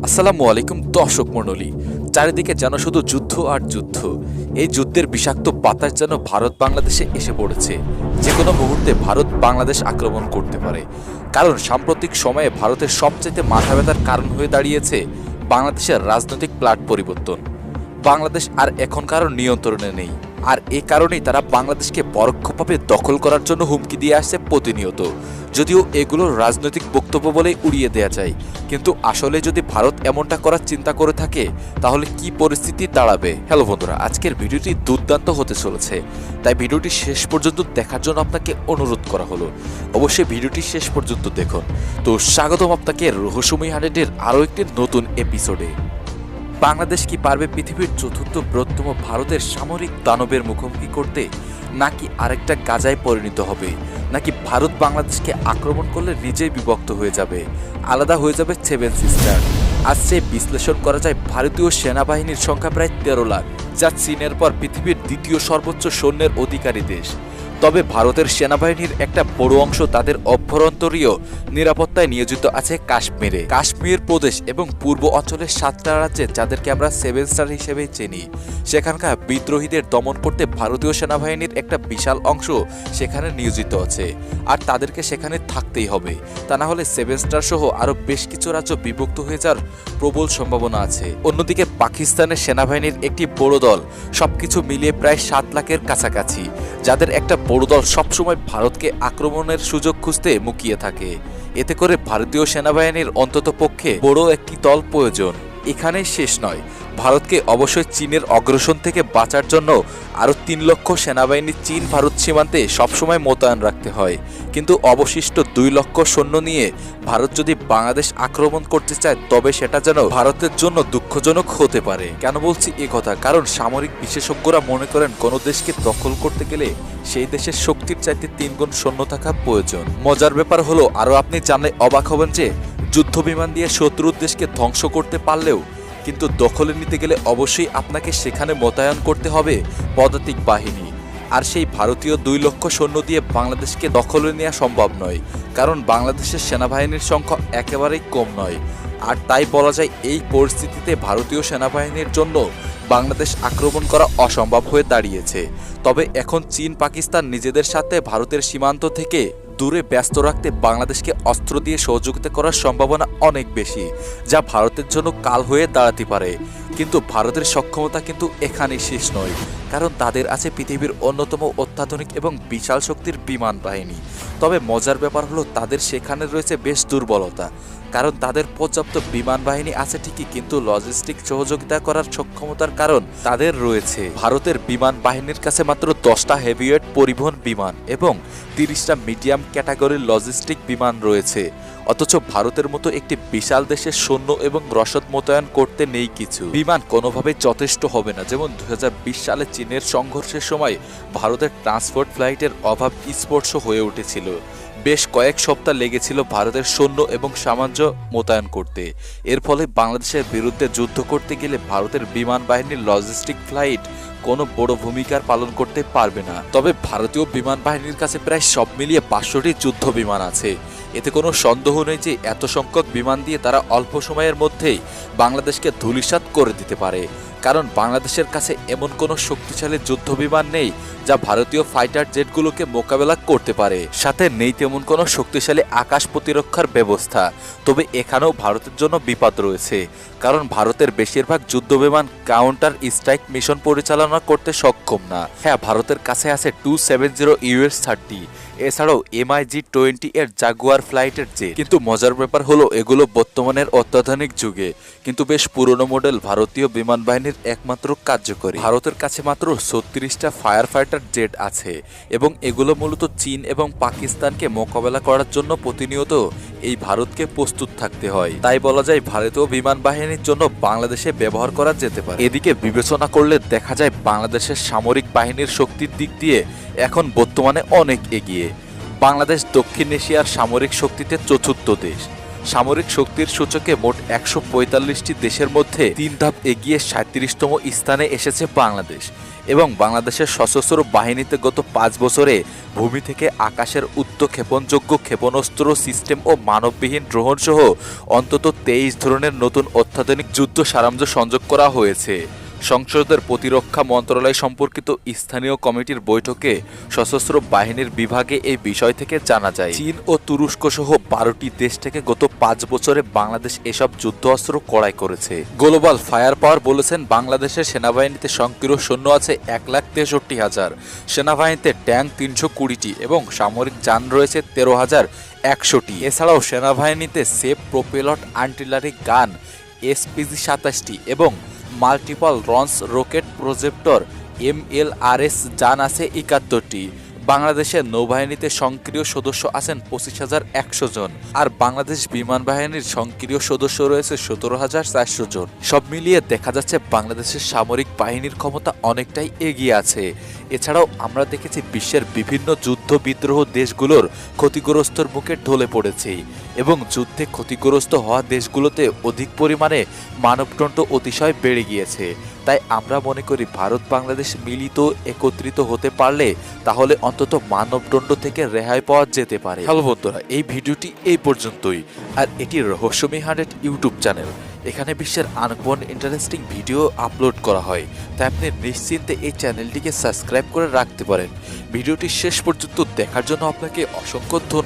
আসসালামু আলাইকুম দর্শক মণ্ডলী। চারিদিকে যেন শুধু যুদ্ধ আর যুদ্ধ। এই যুদ্ধের বিষাক্ত বাতাস যেন ভারত বাংলাদেশে এসে পড়েছে। যে কোনো মুহূর্তে ভারত বাংলাদেশ আক্রমণ করতে পারে। কারণ সাম্প্রতিক সময়ে ভারতের সবচেয়ে মাথা ব্যথার কারণ হয়ে দাঁড়িয়েছে বাংলাদেশের রাজনৈতিক প্লাট পরিবর্তন। বাংলাদেশ আর এখন কারও নিয়ন্ত্রণে নেই। আর এ কারণেই তারা বাংলাদেশকে পরোক্ষভাবে দখল করার জন্য হুমকি দিয়ে আসছে প্রতিনিয়ত। যদিও এগুলো রাজনৈতিক বক্তব্য বলেই উড়িয়ে দেয়া যায়। কিন্তু আসলে যদি ভারত এমনটা করার চিন্তা করে থাকে, তাহলে কি পরিস্থিতি দাঁড়াবে? হ্যালো বন্ধুরা, আজকের ভিডিওটি দুর্দান্ত হতে চলেছে। তাই ভিডিওটি শেষ পর্যন্ত দেখার জন্য আপনাকে অনুরোধ করা হলো। অবশ্যই ভিডিওটি শেষ পর্যন্ত দেখুন। তো স্বাগতম আপনাকে রহস্যময় হান্ড্রেডের আরও একটি নতুন এপিসোডে বাংলাদেশ কি পারবে পৃথিবীর চতুর্থ বৃহত্তম ভারতের সামরিক দানবের মুখোমুখি করতে? নাকি আরেকটা গাজায় পরিণত হবে? নাকি ভারত বাংলাদেশকে আক্রমণ করলে নিজেই বিভক্ত হয়ে যাবে? আলাদা হয়ে যাবে সেভেন সিস্টার আজ সে বিশ্লেষণ করা যায় ভারতীয় সেনাবাহিনীর সংখ্যা প্রায় তেরো লাখ, যা চীনের পর পৃথিবীর দ্বিতীয় সর্বোচ্চ সৈন্যের অধিকারী দেশ। তবে ভারতের সেনাবাহিনীর একটা বড় অংশ তাদের অভ্যন্তরীয় নিরাপত্তায় নিয়োজিত আছে কাশ্মীরে। কাশ্মীর প্রদেশ এবং পূর্ব অঞ্চলের সাতটা রাজ্যে যাদেরকে আমরা সেভেন স্টার হিসেবে চিনি। সেখানকার বিদ্রোহীদের দমন করতে ভারতীয় সেনাবাহিনীর একটা বিশাল অংশ সেখানে নিয়োজিত আছে। আর তাদেরকে সেখানে থাকতেই হবে। তা না হলে সেভেন স্টার সহ আরও বেশ কিছু রাজ্য বিভক্ত হয়ে যাওয়ার প্রবল সম্ভাবনা আছে। অন্যদিকে পাকিস্তানের সেনাবাহিনীর একটি বড় দল, সবকিছু মিলিয়ে প্রায় সাত লাখের কাছাকাছি। যাদের একটা বড় দল সবসময় ভারতকে আক্রমণের সুযোগ খুঁজতে মুকিয়ে থাকে। এতে করে ভারতীয় সেনাবাহিনীর অন্তত পক্ষে বড় একটি দল প্রয়োজন। এখানেই শেষ নয়। ভারতকে অবশ্যই চীনের অগ্রসন থেকে বাঁচার জন্য আরও তিন লক্ষ সেনাবাহিনী চীন ভারত সীমান্তে সবসময় মোতায়েন রাখতে হয়। কিন্তু অবশিষ্ট দুই লক্ষ সৈন্য নিয়ে ভারত যদি বাংলাদেশ আক্রমণ করতে চায়, তবে সেটা যেন ভারতের জন্য দুঃখজনক হতে পারে। কেন বলছি এ কথা? কারণ সামরিক বিশেষজ্ঞরা মনে করেন, কোনো দেশকে দখল করতে গেলে সেই দেশের শক্তির চাইতে তিনগুণ সৈন্য থাকা প্রয়োজন। মজার ব্যাপার হলো, আরও আপনি জানলে অবাক হবেন যে যুদ্ধ বিমান দিয়ে শত্রুর দেশকে ধ্বংস করতে পারলেও, কিন্তু দখলে নিতে গেলে অবশ্যই আপনাকে সেখানে মোতায়েন করতে হবে পদাতিক বাহিনী। আর সেই ভারতীয় দুই লক্ষ সৈন্য দিয়ে বাংলাদেশকে দখলে নেওয়া সম্ভব নয়, কারণ বাংলাদেশের সেনাবাহিনীর সংখ্যা একেবারেই কম নয়। আর তাই বলা যায়, এই পরিস্থিতিতে ভারতীয় সেনাবাহিনীর জন্য বাংলাদেশ আক্রমণ করা অসম্ভব হয়ে দাঁড়িয়েছে। তবে এখন চীন পাকিস্তান নিজেদের সাথে ভারতের সীমান্ত থেকে দূরে ব্যস্ত রাখতে বাংলাদেশকে অস্ত্র দিয়ে সহযোগিতা করার সম্ভাবনা অনেক বেশি, যা ভারতের জন্য কাল হয়ে দাঁড়াতে পারে। কিন্তু ভারতের সক্ষমতা কিন্তু এখানেই শেষ নয়, কারণ তাদের আছে পৃথিবীর অন্যতম অত্যাধুনিক এবং বিশাল শক্তির বিমান বাহিনী। তবে মজার ব্যাপার হলো তাদের সেখানে রয়েছে বেশ দুর্বলতা। কারণ তাদের পর্যাপ্ত বিমান বাহিনী আছে ঠিকই, কিন্তু লজিস্টিক সহযোগিতা করার সক্ষমতার কারণ তাদের রয়েছে। ভারতের বিমান বাহিনীর কাছে মাত্র দশটা হেভিওয়েট পরিবহন বিমান এবং তিরিশটা মিডিয়াম ক্যাটাগরির লজিস্টিক বিমান রয়েছে। অথচ ভারতের মতো একটি বিশাল দেশের সৈন্য এবং রসদ মোতায়েন করতে নেই কিছু। বিমান কোনোভাবে যথেষ্ট হবে না। যেমন দু হাজার বিশ সালে চীনের সংঘর্ষের সময় ভারতের ট্রান্সপোর্ট ফ্লাইটের অভাব স্পর্শ হয়ে উঠেছিল। বেশ কয়েক সপ্তাহ লেগেছিল ভারতের সৈন্য এবং সামান্য মোতায়েন করতে। এর ফলে বাংলাদেশের বিরুদ্ধে যুদ্ধ করতে গেলে ভারতের বিমান বাহিনীর লজিস্টিক ফ্লাইট কোনো বড় ভূমিকার পালন করতে পারবে না। তবে ভারতীয় বিমান বাহিনীর কাছে প্রায় সব মিলিয়ে পাঁচশোটি যুদ্ধ বিমান আছে। এতে কোনো সন্দেহ নেই যে এত সংখ্যক বিমান দিয়ে তারা অল্প সময়ের মধ্যেই বাংলাদেশকে ধূলিসাৎ করে দিতে পারে। কারণ বাংলাদেশের কাছে এমন কোনো শক্তিশালী যুদ্ধ বিমান নেই যা ভারতীয় ফাইটার জেটগুলোকে মোকাবেলা করতে পারে। সাথে নেই তেমন কোনো শক্তিশালী আকাশ প্রতিরক্ষার ব্যবস্থা, তবে এখানেও ভারতের জন্য বিপদ রয়েছে, কারণ ভারতের বেশিরভাগ যুদ্ধ বিমান কাউন্টার স্ট্রাইক মিশন পরিচালনা করতে সক্ষম না। হ্যাঁ ভারতের কাছে আছে two seven zero US thirty, এছাড়াও এমআইজি টোয়েন্টি এর জাগুয়ার ফ্লাইটের যে কিন্তু মজার ব্যাপার হলো, এগুলো বর্তমানের অত্যাধুনিক যুগে। কিন্তু বেশ পুরনো মডেল ভারতীয় বিমান বাহিনীর একমাত্র কার্যকরী। ভারতের কাছে মাত্র ছত্রিশটা ফায়ার ফাইটার জেট আছে এবং এগুলো মূলত চীন এবং পাকিস্তানকে মোকাবেলা করার জন্য প্রতিনিয়ত এই ভারতকে প্রস্তুত থাকতে হয়। তাই বলা যায়, ভারতীয় বিমান বাহিনীর জন্য বাংলাদেশে ব্যবহার করা যেতে পারে। এদিকে বিবেচনা করলে দেখা যায়, বাংলাদেশের সামরিক বাহিনীর শক্তির দিক দিয়ে এখন বর্তমানে অনেক এগিয়ে। বাংলাদেশ দক্ষিণ এশিয়ার সামরিক শক্তিতে চতুর্থ দেশ। সামরিক শক্তির সূচকে মোট একশো পঁয়তাল্লিশটি দেশের মধ্যে তিন ধাপ এগিয়ে সাঁত্রিশতম স্থানে এসেছে বাংলাদেশ এবং বাংলাদেশের সশস্ত্র বাহিনীতে গত পাঁচ বছরে ভূমি থেকে আকাশের উৎক্ষেপণযোগ্য ক্ষেপণাস্ত্র, সিস্টেম ও মানববিহীন ড্রোন সহ অন্তত তেইশ ধরনের নতুন অত্যাধুনিক যুদ্ধ সারামজ সংযোগ করা হয়েছে। সংসদের প্রতিরক্ষা মন্ত্রণালয় সম্পর্কিত স্থানীয় কমিটির বৈঠকে সশস্ত্র বাহিনীর বিভাগে এই বিষয় থেকে জানা যায়। চীন ও তুরস্ক সহ বারোটি দেশ থেকে গত পাঁচ বছরে বাংলাদেশ এসব যুদ্ধ অস্ত্র ক্রয় করেছে। গ্লোবাল ফায়ার পাওয়ার বলেছেন, বাংলাদেশের সেনাবাহিনীতে সক্রিয় সৈন্য আছে এক লাখ তেষট্টি হাজার। সেনাবাহিনীতে ট্যাঙ্ক তিনশো কুড়িটি এবং সামরিক যান রয়েছে তেরো হাজার একশোটি। এছাড়াও সেনাবাহিনীতে self propelled artillery gun, SPG সাতাশটি এবং multiple launch rocket projector MLRS যান আছে একাত্তরটি। বাংলাদেশের নৌবাহিনীতে সক্রিয় সদস্য আছেন পঁচিশ হাজার একশো জন আর বাংলাদেশ বিমান বাহিনীর সক্রিয় সদস্য রয়েছে সতেরো হাজার চারশো জন। সব মিলিয়ে দেখা যাচ্ছে বাংলাদেশের সামরিক বাহিনীর ক্ষমতা অনেকটাই এগিয়ে আছে। এছাড়াও আমরা দেখেছি বিশ্বের বিভিন্ন যুদ্ধ বিদ্রোহ দেশগুলোর ক্ষতিগ্রস্তর মুখে ঢলে পড়েছে এবং যুদ্ধে ক্ষতিগ্রস্ত হওয়া দেশগুলোতে অধিক পরিমাণে মানবদণ্ড অতিশয় বেড়ে গিয়েছে। তাই আমরা মনে করি ভারত, বাংলাদেশ মিলিত, একত্রিত হতে পারলে তাহলে অন্তত মানবদণ্ড থেকে রেহাই পাওয়া যেতে পারে। হ্যালো বন্ধুরা, এই ভিডিওটি এই পর্যন্তই। আর এটি রহস্যমী হান্ড্রেড ইউটিউব চ্যানেল। এখানে বিশ্বের আনকমন ইন্টারেস্টিং ভিডিও আপলোড করা হয়, তাই আপনি নিশ্চিন্তে এই চ্যানেলটিকে সাবস্ক্রাইব করে রাখতে পারেন। ভিডিওটি শেষ পর্যন্ত দেখার জন্য আপনাকে অসংখ্য